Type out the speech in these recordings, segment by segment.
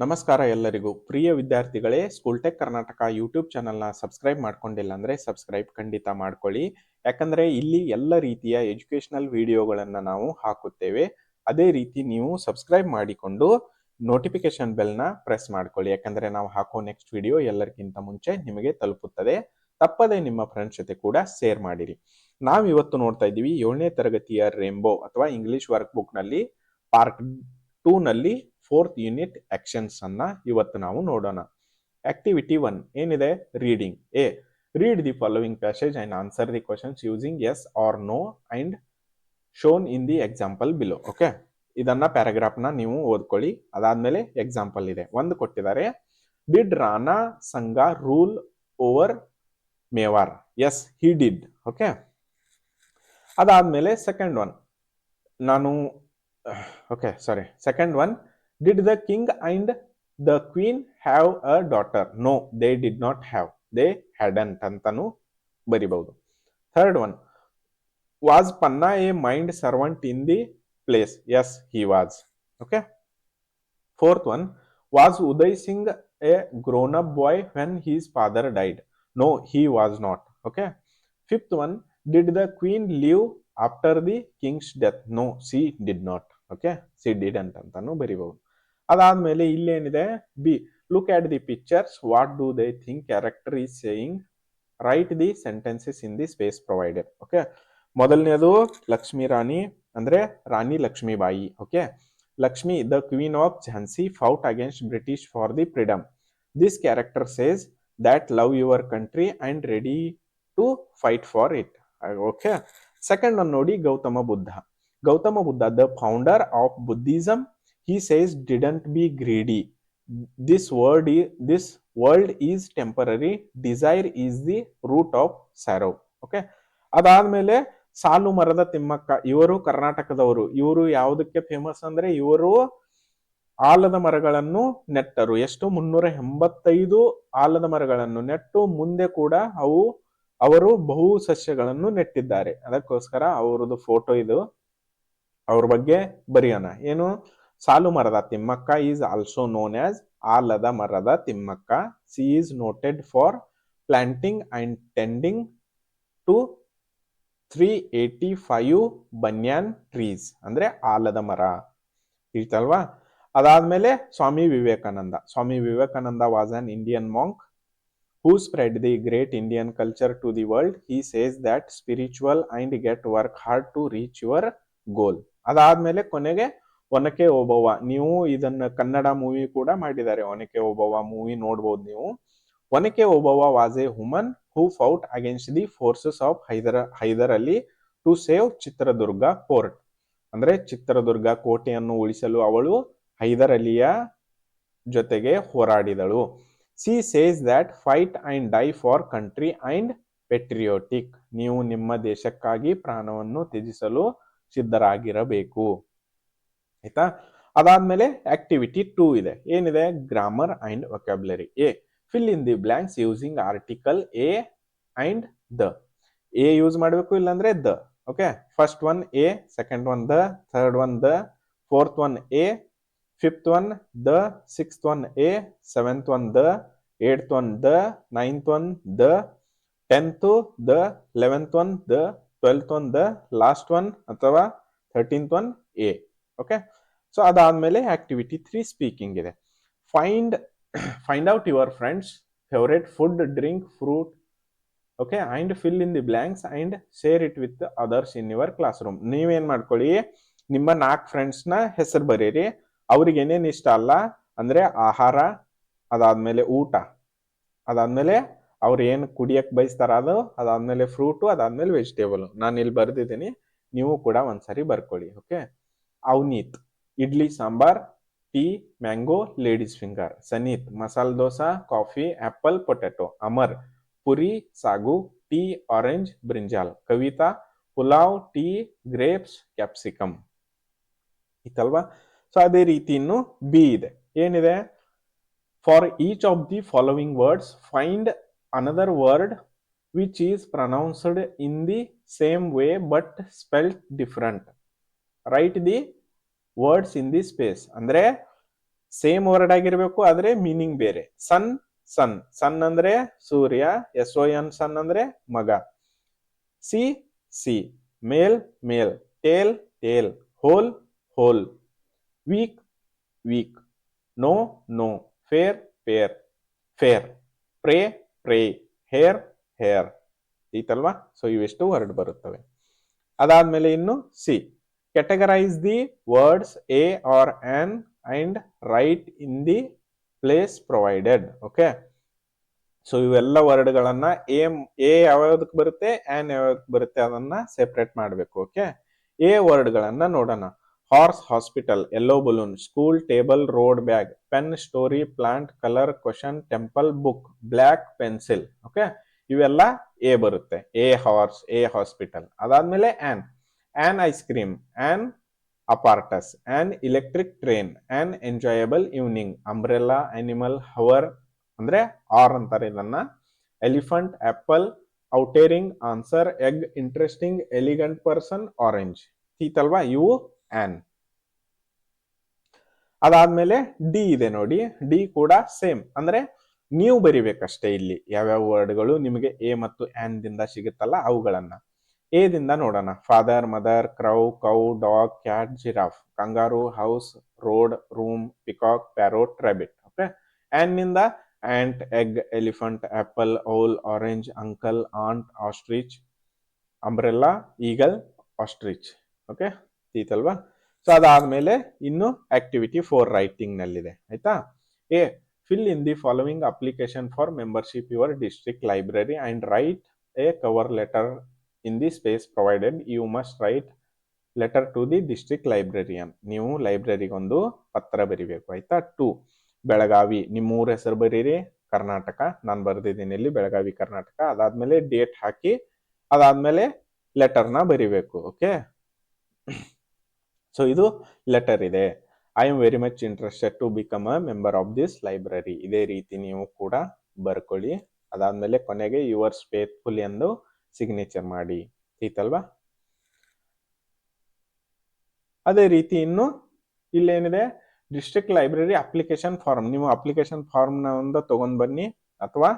ನಮಸ್ಕಾರ ಎಲ್ಲರಿಗೂ. ಪ್ರಿಯ ವಿದ್ಯಾರ್ಥಿಗಳೇ, ಸ್ಕೂಲ್ ಟೆಕ್ ಕರ್ನಾಟಕ ಯೂಟ್ಯೂಬ್ ಚಾನಲ್ನ ಸಬ್ಸ್ಕ್ರೈಬ್ ಮಾಡ್ಕೊಂಡಿಲ್ಲ ಅಂದರೆ ಸಬ್ಸ್ಕ್ರೈಬ್ ಖಂಡಿತ ಮಾಡ್ಕೊಳ್ಳಿ. ಯಾಕಂದರೆ ಇಲ್ಲಿ ಎಲ್ಲ ರೀತಿಯ ಎಜುಕೇಷನಲ್ ವಿಡಿಯೋಗಳನ್ನು ನಾವು ಹಾಕುತ್ತೇವೆ. ಅದೇ ರೀತಿ ನೀವು ಸಬ್ಸ್ಕ್ರೈಬ್ ಮಾಡಿಕೊಂಡು ನೋಟಿಫಿಕೇಶನ್ ಬೆಲ್ನ ಪ್ರೆಸ್ ಮಾಡ್ಕೊಳ್ಳಿ. ಯಾಕಂದರೆ ನಾವು ಹಾಕೋ ನೆಕ್ಸ್ಟ್ ವಿಡಿಯೋ ಎಲ್ಲರಿಗಿಂತ ಮುಂಚೆ ನಿಮಗೆ ತಲುಪುತ್ತದೆ. ತಪ್ಪದೆ ನಿಮ್ಮ ಫ್ರೆಂಡ್ಸ್ ಜೊತೆ ಕೂಡ ಶೇರ್ ಮಾಡಿರಿ. ನಾವು ಇವತ್ತು ನೋಡ್ತಾ ಇದ್ದೀವಿ ಏಳನೇ ತರಗತಿಯ ರೇಂಬೋ ಅಥವಾ ಇಂಗ್ಲಿಷ್ ವರ್ಕ್ ಬುಕ್ನಲ್ಲಿ ಪಾರ್ಟ್ ಟೂ ನಲ್ಲಿ ಫೋರ್ತ್ ಯೂನಿಟ್ ಆಕ್ಷನ್ಸ್ ಅನ್ನ ಇವತ್ತು ನಾವು ನೋಡೋಣ. ಆಕ್ಟಿವಿಟಿ ಒನ್ ಏನಿದೆ? Reading A read the following passage and answer the questions using yes or no and shown in the example below okay ಇದನ್ನ ಪ್ಯಾರಾಗ್ರಾಫ್ನ ನೀವು ಓದ್ಕೊಳ್ಳಿ. ಅದಾದ್ಮೇಲೆ ಎಕ್ಸಾಂಪಲ್ ಇದೆ. ಒಂದು ಕೊಟ್ಟಿದ್ದಾರೆ. Did Rana Sanga rule over Mewar yes he did okay ಅದಾದ್ಮೇಲೆ second one ನಾನು okay sorry second one did the king and the queen have a daughter no they did not have they hadn't ಅಂತಾನು ಬರಿಬಹುದು. Third one was Panna a maid servant in the place yes he was okay fourth one was Uday Singh a grown up boy when his father died no he was not okay fifth one did the queen leave after the king's death no she did not okay? She didn't ಅಂತ ಅಂತಾನು ಬರಿಬಹುದು. ಅದಾದ್ಮೇಲೆ ಇಲ್ಲೇನಿದೆ? B look at the pictures what do they think character is saying write the sentences in the space provided okay? ಮೊದಲನೇದು, ಲಕ್ಷ್ಮೀ ರಾಣಿ, ಅಂದ್ರೆ Rani Lakshmibai. Okay? Lakshmi the queen of Jhansi fought against British for the freedom this character says that love your country and ready to fight for it okay? Second one ನೋಡಿ, Gautama Buddha. Gautama Buddha the founder of Buddhism he says didn't be greedy. This word is, this world is temporary. Desire is the root of sorrow. Okay ಅದಾದ್ಮೇಲೆ ಸಾಲು ಮರದ ತಿಮ್ಮಕ್ಕ ಇವರು ಕರ್ನಾಟಕದವರು. ಇವರು ಯಾವುದಕ್ಕೆ famous ಅಂದ್ರೆ ಇವರು ಆಲದ ಮರಗಳನ್ನು ನೆಟ್ಟರು. ಎಷ್ಟು? ಮುನ್ನೂರ ಎಂಬತ್ತೈದು ಆಲದ ಮರಗಳನ್ನು ನೆಟ್ಟು ಮುಂದೆ ಕೂಡ ಅವು ಅವರು ಬಹು ಸಸ್ಯಗಳನ್ನು ನೆಟ್ಟಿದ್ದಾರೆ. ಅದಕ್ಕೋಸ್ಕರ ಅವರದ್ದು ಫೋಟೋ ಇದು. ಅವ್ರ ಬಗ್ಗೆ ಬರೆಯೋಣ. ಏನು? Saalu Marada Thimmakka is also known as Aalada Marada Thimmakka. She is noted for planting and tending to three eighty five banyan trees ಅಂದ್ರೆ ಆಲದ ಮರ. ಇರ್ತಲ್ವಾ ಅದಾದ್ಮೇಲೆ Swami Vivekananda. Swami Vivekananda was an Indian monk who spread the great Indian culture to the world he says that spiritual and get work hard to reach your goal ಅದಾದ್ಮೇಲೆ ಕೊನೆಗೆ ಒನಕೆ ಓಬವ್ವ. ನೀವು ಇದನ್ನ Kannada movie ಕೂಡ ಮಾಡಿದ್ದಾರೆ. ಒನಕೆ ಓಬವ್ವ ಮೂವಿ ನೋಡ್ಬೋದು ನೀವು. Onake Obavva was a human who fought against the forces of Hyder Hyder Ali to save Chitradurga fort ಅಂದ್ರೆ ಚಿತ್ರದುರ್ಗ ಕೋಟೆಯನ್ನು ಉಳಿಸಲು ಅವಳು ಹೈದರ್ ಅಲಿಯ ಜೊತೆಗೆ ಹೋರಾಡಿದಳು. She says that fight and die for country and patriotic ನೀವು ನಿಮ್ಮ ದೇಶಕ್ಕಾಗಿ ಪ್ರಾಣವನ್ನು ತ್ಯಜಿಸಲು ಸಿದ್ಧರಾಗಿರಬೇಕು ಆಯ್ತಾ? ಅದಾದ್ಮೇಲೆ ಆಕ್ಟಿವಿಟಿ ಟೂ ಇದೆ. ಏನಿದೆ? Grammar and vocabulary A fill in the blanks using article a and the a use ಮಾಡಬೇಕು ಇಲ್ಲಾಂದ್ರೆ the. Okay first one a second one the third one the fourth one a fifth one the sixth one a seventh one the eighth one the ninth one the tenth the eleventh one the twelfth one the last one ಅಥವಾ thirteenth one a okay so ಅದಾದ್ಮೇಲೆ activity three speaking ಇದೆ. Find find out your friends favourite food drink fruit okay and fill in the blanks and share it with others in your classroom ನೀವೇನು ಮಾಡ್ಕೊಳ್ಳಿ? ನಿಮ್ಮ ನಾಲ್ಕು ಫ್ರೆಂಡ್ಸ್ನ ಹೆಸರು ಬರೀರಿ. ಅವ್ರಿಗೆ ಏನೇನು ಇಷ್ಟ ಅಲ್ಲ? ಅಂದರೆ ಆಹಾರ, ಅದಾದಮೇಲೆ ಊಟ. ಅದಾದ್ಮೇಲೆ ಅವ್ರು ಏನು ಕುಡಿಯಕ್ ಬಯಸ್ತಾರ ಅದು, ಅದಾದ್ಮೇಲೆ ಫ್ರೂಟು ಅದಾದ್ಮೇಲೆ ವೆಜಿಟೇಬಲ್ ನಾನು ಇಲ್ಲಿ ಬರೆದಿದ್ದೀನಿ, ನೀವು ಕೂಡ ಒಂದ್ಸರಿ ಬರ್ಕೊಳ್ಳಿ okay Avaneeth, idli, sambar, tea, mango, ladies finger. Saneeth, masala dosa, coffee, apple, potato, Amar, puri, sagu, tea, orange, brinjal. Kavita, pulao, tea, grapes, capsicum. ಇತ್ತಲ್ವಾ? So ಅದೇ ರೀತಿ ಇನ್ನು ಬಿ ಇದೆ. ಏನಿದೆ? For each of the following words find another word which is pronounced in the same way but spelled different write the words in the space ಅಂದ್ರೆ same word ಆಗಿರ್ಬೇಕು, ಆದ್ರೆ meaning ಬೇರೆ. Sun sun. ಸನ್ ಅಂದ್ರೆ ಸೂರ್ಯ S O N son ಅಂದ್ರೆ ಮಗ. Sea see mail male. Tail tale hole whole week weak no know fair fare fair pray prey, hair hare ಈತಲ್ವಾ so ಇವೆಷ್ಟು word ಬರುತ್ತವೆ. ಅದಾದ್ಮೇಲೆ ಇನ್ನು C. Categorise the words a or an and write in the place provided okay so ಇವೆಲ್ಲ ವರ್ಡ್ಗಳನ್ನ A A ಯಾವ್ಯಾವ್ದಕ್ಕೆ ಬರುತ್ತೆ? On ಯಾವ್ಯಾವ್ದಕ್ಕೆ ಬರುತ್ತೆ? ಅದನ್ನ separate ಮಾಡಬೇಕು. ಓಕೆ ಎ ವರ್ಡ್ಗಳನ್ನ ನೋಡೋಣ. Horse hospital yellow balloon, school table, road bag, pen, story, plant, colour, question, temple book, black pencil, okay? ಇವೆಲ್ಲ a ಬರುತ್ತೆ, ಎ ಹಾರ್ಸ್, ಎ ಹಾಸ್ಪಿಟಲ್. ಅದಾದ್ಮೇಲೆ an an ice cream, an apparatus, an electric train, an enjoyable evening umbrella animal, hour, ಅಂದ್ರೆ R ಅಂತಾರೆ ಇದನ್ನ. Elephant, apple, outer ring, answer, egg, interesting, elegant person, orange. ಈತಲ್ವಾ ಇವು an ಅದಾದ್ಮೇಲೆ D ಇದೆ ನೋಡಿ. D ಕೂಡ same ಅಂದ್ರೆ ನೀವು ಬರಿಬೇಕಷ್ಟೇ ಇಲ್ಲಿ. ಯಾವ್ಯಾವ ವರ್ಡ್ಗಳು ನಿಮಗೆ ಎ ಮತ್ತು ಆನ್ ದಿಂದ ಸಿಗುತ್ತಲ್ಲ ಅವುಗಳನ್ನ. ಎ ದಿಂದ ನೋಡೋಣ. Father mother crow cow dog cat giraffe kangaroo house road room peacock parrot rabbit okay ಆನ್ನಿಂದ ant egg elephant apple owl orange uncle aunt ostrich umbrella eagle ostrich okay ಈತಲ್ವಾ so ಅದಾದ್ಮೇಲೆ ಇನ್ನು activity four writing ನಲ್ಲಿದೆ. ಆಯ್ತಾ? A fill in the following application for membership your district library and write a cover letter in the space provided you must write letter to the district librarian ನೀವು ಲೈಬ್ರರಿಗೊಂದು ಪತ್ರ ಬರಿಬೇಕು. ಆಯ್ತಾ? To Belagavi. ನಿಮ್ಮ ಊರ ಹೆಸರು ಬರೀರಿ. ಕರ್ನಾಟಕ. ನಾನು ಬರೆದಿದ್ದೀನಿ ಇಲ್ಲಿ ಬೆಳಗಾವಿ, ಕರ್ನಾಟಕ. ಅದಾದ್ಮೇಲೆ ಡೇಟ್ ಹಾಕಿ, ಅದಾದ್ಮೇಲೆ ಲೆಟರ್ನ ಬರಿಬೇಕು. ಓಕೆ ಸೊ ಇದು ಲೆಟರ್ ಇದೆ. I am very much interested to become a member of this library ಇದೇ ರೀತಿ ನೀವು ಕೂಡ ಬರ್ಕೊಳ್ಳಿ. ಅದಾದ್ಮೇಲೆ ಕೊನೆಗೆ ಯುವರ್ಸ್ ಫೇತ್ಫುಲ್ ಎಂದು ಸಿಗ್ನೇಚರ್ ಮಾಡಿ. ಐತಲ್ವಾ? ಅದೇ ರೀತಿ ಇನ್ನು ಇಲ್ಲೇನಿದೆ? ಡಿಸ್ಟ್ರಿಕ್ಟ್ ಲೈಬ್ರರಿ ಅಪ್ಲಿಕೇಶನ್ ಫಾರ್ಮ್ ನೀವು ಅಪ್ಲಿಕೇಶನ್ ಫಾರ್ಮ್ನ ಒಂದು ತಗೊಂಡ್ ಬನ್ನಿ. ಅಥವಾ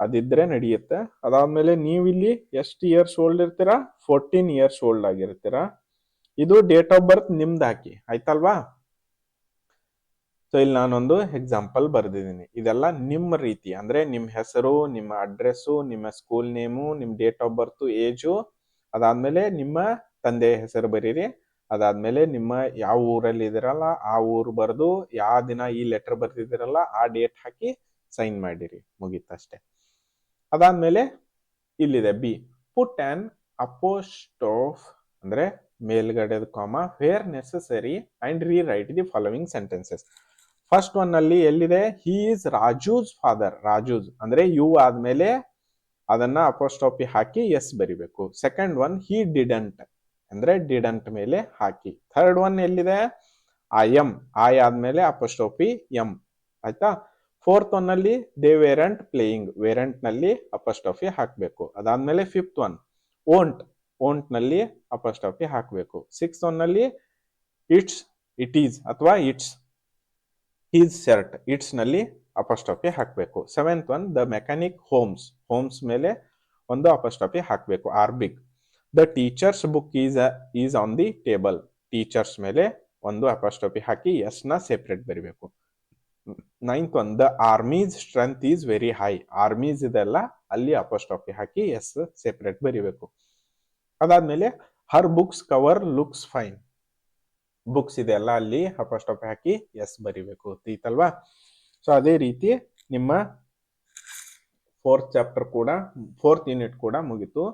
ಅದಿದ್ರೆ ನಡೆಯುತ್ತೆ. ಅದಾದ್ಮೇಲೆ ನೀವು ಇಲ್ಲಿ ಎಷ್ಟು ಇಯರ್ಸ್ ಓಲ್ಡ್ ಇರ್ತೀರಾ? ಫೋರ್ಟೀನ್ ಇಯರ್ಸ್ ಓಲ್ಡ್ ಆಗಿರ್ತೀರಾ? ಇದು ಡೇಟ್ ಆಫ್ ಬರ್ತ್ ನಿಮ್ದು ಹಾಕಿ. ಆಯ್ತಲ್ವಾ? ಸೊ ಇಲ್ಲಿ ನಾನೊಂದು ಎಕ್ಸಾಂಪಲ್ ಬರೆದಿದ್ದೀನಿ. ಇದೆಲ್ಲ ನಿಮ್ಮ ರೀತಿ. ಅಂದ್ರೆ ನಿಮ್ಮ ಹೆಸರು, ನಿಮ್ಮ ಅಡ್ರೆಸ್ಸು ನಿಮ್ಮ ಸ್ಕೂಲ್ ನೇಮು ನಿಮ್ಮ ಡೇಟ್ ಆಫ್ ಬರ್ತ್ ಏಜು ಅದಾದ್ಮೇಲೆ ನಿಮ್ಮ ತಂದೆಯ ಹೆಸರು ಬರೀರಿ. ಅದಾದ್ಮೇಲೆ ನಿಮ್ಮ ಯಾವ ಊರಲ್ಲಿ ಇದಿರಲ್ಲ ಆ ಊರು ಬರೆದು ಯಾವ ದಿನ ಈ ಲೆಟರ್ ಬರ್ತಿದ್ದೀರಲ್ಲ ಆ ಡೇಟ್ ಹಾಕಿ ಸೈನ್ ಮಾಡಿರಿ. ಮುಗೀತಷ್ಟೆ ಅದಾದ್ಮೇಲೆ ಇಲ್ಲಿದೆ ಬಿ ಪುಟ್ ಆನ್ ಆಫ್ ಅಂದ್ರೆ ಮೇಲ್ಗಡೆದ comma where necessary and rewrite the following sentences first one ಅಲ್ಲಿ ಎಲ್ಲಿದೆ? ಹಿ ಈಸ್ ರಾಜೂಸ್ ಫಾದರ್ ರಾಜೂಸ್ ಅಂದ್ರೆ ಯು ಆದ್ಮೇಲೆ ಅದನ್ನ ಅಪೋಸ್ಟಾಪಿ ಹಾಕಿ ಎಸ್ ಬರಿಬೇಕು. ಸೆಕೆಂಡ್ ಒನ್ ಹಿ ಡಿಡಂಟ್ ಅಂದ್ರೆ ಡಿಡಂಟ್ ಮೇಲೆ ಹಾಕಿ. ಥರ್ಡ್ ಒನ್ ಎಲ್ಲಿದೆ? ಆ ಎಂ ಆಯ್ ಆದ್ಮೇಲೆ ಅಪೋಸ್ಟೋಪಿ ಎಂ ಆಯ್ತಾ? ಫೋರ್ತ್ ಒನ್ ಅಲ್ಲಿ ದೇ ವೇರಂಟ್ ಪ್ಲೇಯಿಂಗ್ ವೇರಂಟ್ನಲ್ಲಿ ಅಪೋಸ್ಟೋಫಿ ಹಾಕಬೇಕು. ಅದಾದ್ಮೇಲೆ ಫಿಫ್ತ್ ಒನ್ ಓಂಟ್ ಓಂಟ್ನಲ್ಲಿ ಅಪೋಸ್ಟೋಫಿ ಹಾಕಬೇಕು. ಸಿಕ್ಸ್ ಒನ್ನಲ್ಲಿ ಇಟ್ಸ್ ಇಟ್ ಈಸ್ ಅಥವಾ ಇಟ್ಸ್ ಹೀಸ್ ಶರ್ಟ್ ಇಟ್ಸ್ನಲ್ಲಿ ಅಪೋಸ್ಟೋಫಿ ಹಾಕಬೇಕು. Seventh one the mechanic homes homes ಮೇಲೆ ಒಂದು ಅಪಸ್ಟಾಫಿ ಹಾಕಬೇಕು. Are big the teachers book is is on the table teachers ಮೇಲೆ ಒಂದು ಅಪಸ್ಟಾಫಿ ಹಾಕಿ ಎಸ್ನ ಸೆಪರೇಟ್ ಬರಿಬೇಕು. Ninth one the armies strength is very high armies ಇದೆಲ್ಲ ಅಲ್ಲಿ ಅಪೋಸ್ಟೋಫಿ ಹಾಕಿ ಎಸ್ ಸೆಪ್ರೇಟ್ ಬರಿಬೇಕು. ಅದಾದ್ಮೇಲೆ her books cover looks fine books ಇದೆಲ್ಲ ಅಲ್ಲಿ ಅಪಸ್ಟಾಪ್ ಹಾಕಿ ಎಸ್ ಬರಿಬೇಕು ತೀತಲ್ವಾ ಸೊ ಅದೇ ರೀತಿ ನಿಮ್ಮ ಫೋರ್ತ್ ಚಾಪ್ಟರ್ ಕೂಡ ಫೋರ್ತ್ ಯೂನಿಟ್ ಕೂಡ ಮುಗೀತು.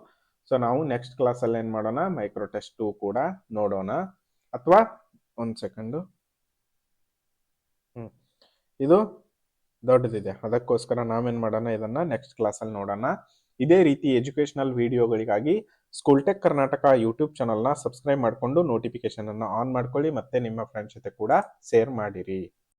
ಸೊ ನಾವು ನೆಕ್ಸ್ಟ್ ಕ್ಲಾಸಲ್ಲಿ ಏನು ಮಾಡೋಣ? ಮೈಕ್ರೋ ಟೆಸ್ಟ್ ಟು ಕೂಡ ನೋಡೋಣ. ಅಥವಾ ಒಂದು ಸೆಕೆಂಡು ಹ್ಞೂ ಇದು ದೊಡ್ಡದಿದೆ. ಅದಕ್ಕೋಸ್ಕರ ನಾವೇನು ಮಾಡೋಣ? ಇದನ್ನ ನೆಕ್ಸ್ಟ್ ಕ್ಲಾಸಲ್ಲಿ ನೋಡೋಣ. ಇದೇ ರೀತಿ ಎಜುಕೇಶನಲ್ ವಿಡಿಯೋಗಳಿಗಾಗಿ ಸ್ಕೂಲ್ ಟೆಕ್ ಕರ್ನಾಟಕ ಯೂಟ್ಯೂಬ್ ಚಾನಲ್ನ ಸಬ್ಸ್ಕ್ರೈಬ್ ಮಾಡಿಕೊಂಡು ನೋಟಿಫಿಕೇಶನ್ ಅನ್ನು ಆನ್ ಮಾಡ್ಕೊಳ್ಳಿ ಮತ್ತೆ ನಿಮ್ಮ ಫ್ರೆಂಡ್ಸ್ ಜೊತೆ ಕೂಡ ಶೇರ್ ಮಾಡಿರಿ.